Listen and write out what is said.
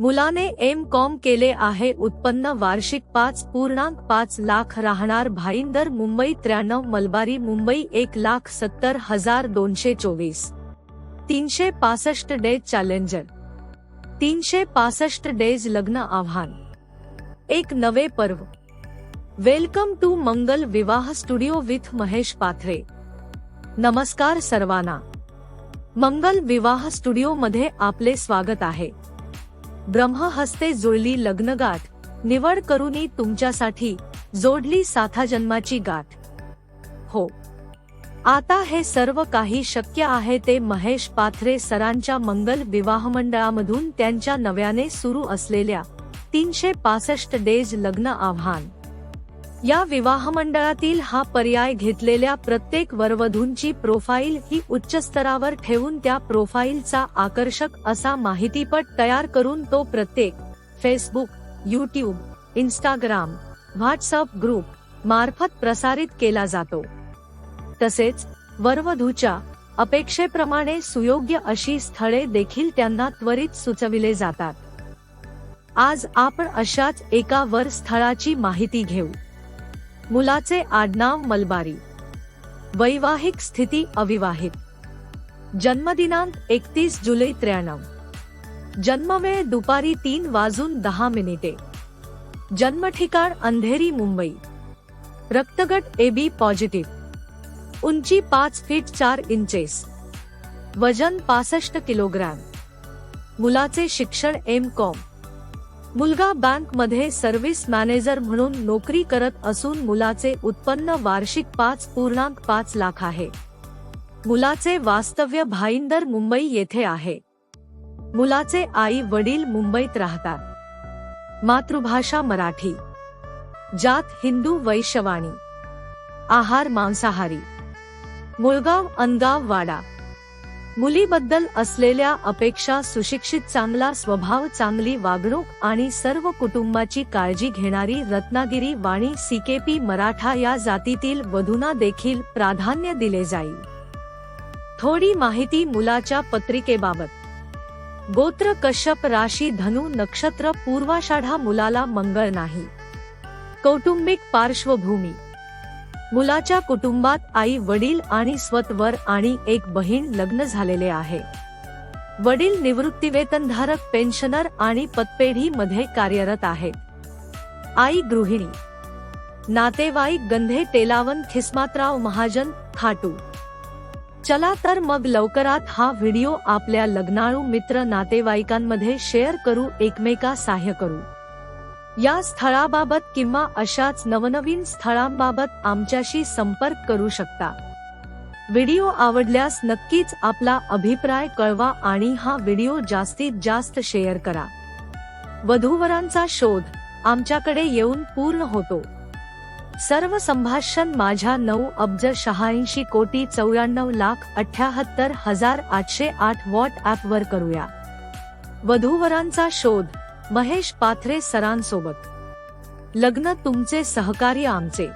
मुलाने M com केले आहे उत्पन्न वार्षिक पाच पूर्णांक पाच लाख राहणार भाईंदर मुंबई त्र्याण्णव मलबारी मुंबई एक लाख सत्तर हजार दोनशे चोवीस. तीनशे पासष्ट डेज चॅलेंजर. तीनशे पासष्ट डेज लग्न आव्हान. एक नवे पर्व. वेलकम टू मंगल विवाह स्टुडिओ विथ महेश पाथरे. नमस्कार सर्वांना. मंगल विवाह स्टुडिओ मध्ये आपले स्वागत आहे. ब्रह्महस्ते जुळली लग्नगाठ. निवड करूनी तुमच्यासाठी जोडली साथा जन्माची गाठ. हो. आता हे सर्व काही शक्य आहे ते महेश पाथरे सरांच्या मंगल विवाह मंडळामधून त्यांच्या नव्याने सुरू असलेल्या तीनशे पासष्ट डेज लग्न आव्हान. या विवाह मंडळातील हा पर्याय घेतलेल्या प्रत्येक वरवधूंची प्रोफाईल ही उच्च स्तरावर ठेवून त्या प्रोफाईलचा आकर्षक असा माहितीपट तयार करून तो प्रत्येक Facebook YouTube Instagram WhatsApp group मार्फत प्रसारित केला जातो. तसेच वरवधूच्या अपेक्षेप्रमाणे सुयोग्य अशी स्थळे देखील त्यांना त्वरित सुचविले जातात. आज आपण अशाच एका वर स्थळाची माहिती घेऊ. मुलाचे आडनाव मलबारी. वैवाहिक स्थिती अविवाहित. जन्मदिनांक एकतीस जुलै त्र्याण्णव. जन्मवेळ दुपारी तीन वाजून दहा मिनिटे. जन्मठिकाण अंधेरी मुंबई. रक्तगट ए बी पॉझिटिव्ह. उंची पाच फीट चार इंचेस. वजन पासष्ट किलोग्रॅम. मुलाचे शिक्षण एम कॉम. मुलगा बँकमध्ये सर्व्हिस मॅनेजर म्हणून नोकरी करत असून मुलाचे उत्पन्न वार्षिक पाच पूर्णांक पाच लाख आहे. मुलाचे वास्तव्य भाईंदर मुंबई येथे आहे. मुलाचे आई वडील मुंबईत राहतात. मातृभाषा मराठी. जात हिंदू वैश्यवाणी. आहार मांसाहारी. मुळगाव अनगाव वाडा. मुलीबद्दल असलेल्या अपेक्षा सुशिक्षित चांगला स्वभाव चांगली वागणूक आणि सर्व कुटुंबाची काळजी घेणारी रत्नागिरी वाणी सीकेपी मराठा या जातीतील वधूंना देखील प्राधान्य दिले जाईल. थोडी माहिती मुलाच्या पत्रिकेबाबत. गोत्र कश्यप राशी धनु नक्षत्र पूर्वाषाढा मुलाला मंगळ नाही. कौटुंबिक पार्श्वभूमी. मुलाच्या कुटुंबात आई वडील आणि स्वतवर आणि एक बहीण लग्न झालेले आहे. वडील निवृत्तीवेतनधारक पेन्शनर आणि पतपेढी मध्ये कार्यरत आहेत. आई गृहिणी. नातेवाईक गंधे तेलावन खिस्मातराव महाजन खाटू. चला तर मग लवकरात हा व्हिडिओ आपल्या लग्नाळू मित्र नातेवाईकांमध्ये शेअर करू एकमेका सहाय्य करू. या स्थळाबाबत किंवा अशाच नवनवीन स्थळांबाबत आमच्याशी संपर्क करू शकता. व्हिडिओ आवडल्यास नक्कीच आपला अभिप्राय कळवा आणि हा व्हिडिओ जास्तीत जास्त शेअर करा. वधूवरांचा शोध आमच्याकडे येऊन पूर्ण होतो. सर्व संभाषण माझ्या नऊ अब्ज शहाऐंशी कोटी चौऱ्याण्णव लाख अठ्याहत्तर हजार आठशे आठ व्हॉट वर करूया. वधूवरांचा शोध महेश पाथरे सरांसोबत. लग्न तुमचे सहकार्य आमचे.